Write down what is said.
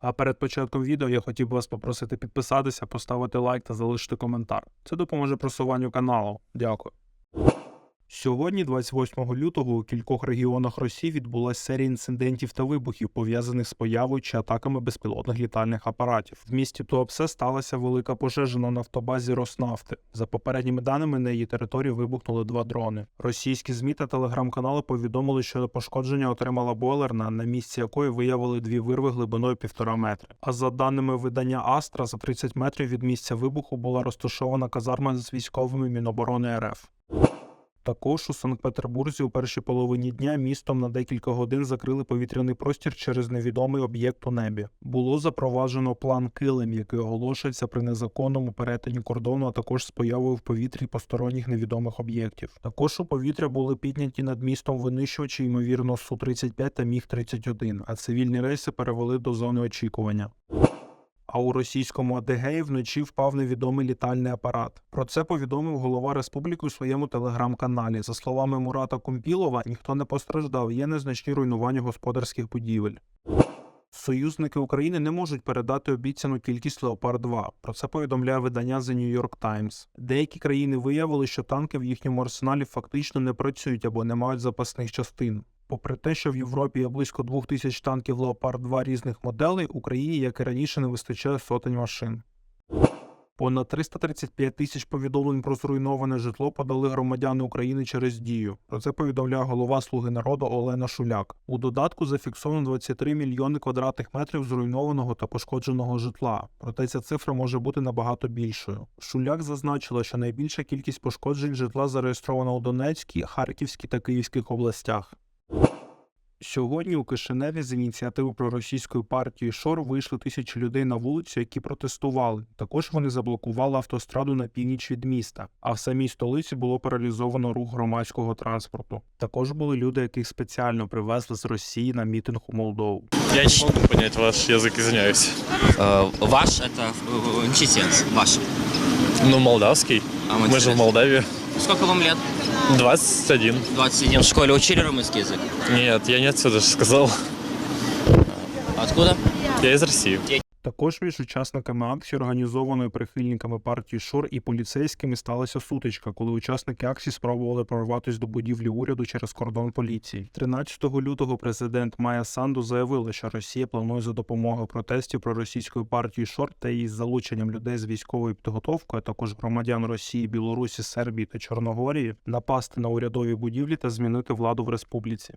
А перед початком відео я хотів би вас попросити підписатися, поставити лайк та залишити коментар. Це допоможе просуванню каналу. Дякую. Сьогодні, 28 лютого, у кількох регіонах Росії відбулася серія інцидентів та вибухів, пов'язаних з появою чи атаками безпілотних літальних апаратів. В місті Туапсе сталася велика пожежа на нафтобазі Роснафти. За попередніми даними, на її території вибухнули два дрони. Російські змі та телеграм-канали повідомили, що пошкодження отримала бойлерна, на місці якої виявили дві вирви глибиною півтора метри. А за даними видання Астра, за 30 метрів від місця вибуху була розташована казарма з військовими Міноборони РФ. Також у Санкт-Петербурзі у першій половині дня містом на декілька годин закрили повітряний простір через невідомий об'єкт у небі. Було запроваджено план килим, який оголошується при незаконному перетині кордону, а також з появою в повітрі посторонніх невідомих об'єктів. Також у повітря були підняті над містом винищувачі, ймовірно, су 35 та міг 31 а цивільні рейси перевели до зони очікування. А у російському Адегеї вночі впав невідомий літальний апарат. Про це повідомив голова республіки у своєму телеграм-каналі. За словами Мурата Кумпілова, ніхто не постраждав. Є незначні руйнування господарських будівель. Союзники України не можуть передати обіцяну кількість Леопард 2 Про це повідомляє видання The New York Times. Деякі країни виявили, що танки в їхньому арсеналі фактично не працюють або не мають запасних частин. Попри те, що в Європі є близько двох тисяч танків Леопард 2 різних моделей, Україні, як і раніше, не вистачає сотень машин. Понад 335 тисяч повідомлень про зруйноване житло подали громадяни України через дію. Про це повідомляє голова Слуги народу Олена Шуляк. У додатку зафіксовано 23 мільйони квадратних метрів зруйнованого та пошкодженого житла. Проте ця цифра може бути набагато більшою. Шуляк зазначила, що найбільша кількість пошкоджень житла зареєстрована у Донецькій, Харківській та Київських областях. Сьогодні у Кишиневі з ініціативи проросійської партії Шор вийшли тисячі людей на вулицю, які протестували. Також вони заблокували автостраду на північ від міста. А в самій столиці було паралізовано рух громадського транспорту. Також були люди, яких спеціально привезли з Росії на мітинг у Молдову. Я не могу понять ваш язык, извиняюсь. Э, Ваш это э, э, чеченец, ваш. Ну, молдавский. А Мы же в Молдавии. Сколько вам лет? 21. 21. В школе учили румынский язык? Нет, я не отсюда же сказал. Откуда? Я из России. Також між учасниками акції, організованої прихильниками партії Шор і поліцейськими, сталася сутичка, коли учасники акції спробували прорватися до будівлі уряду через кордон поліції. 13 лютого президент Майя Санду заявила, що Росія планує за допомогою протестів проросійської партії Шор та її залученням людей з військовою підготовкою, а також громадян Росії, Білорусі, Сербії та Чорногорії напасти на урядові будівлі та змінити владу в республіці.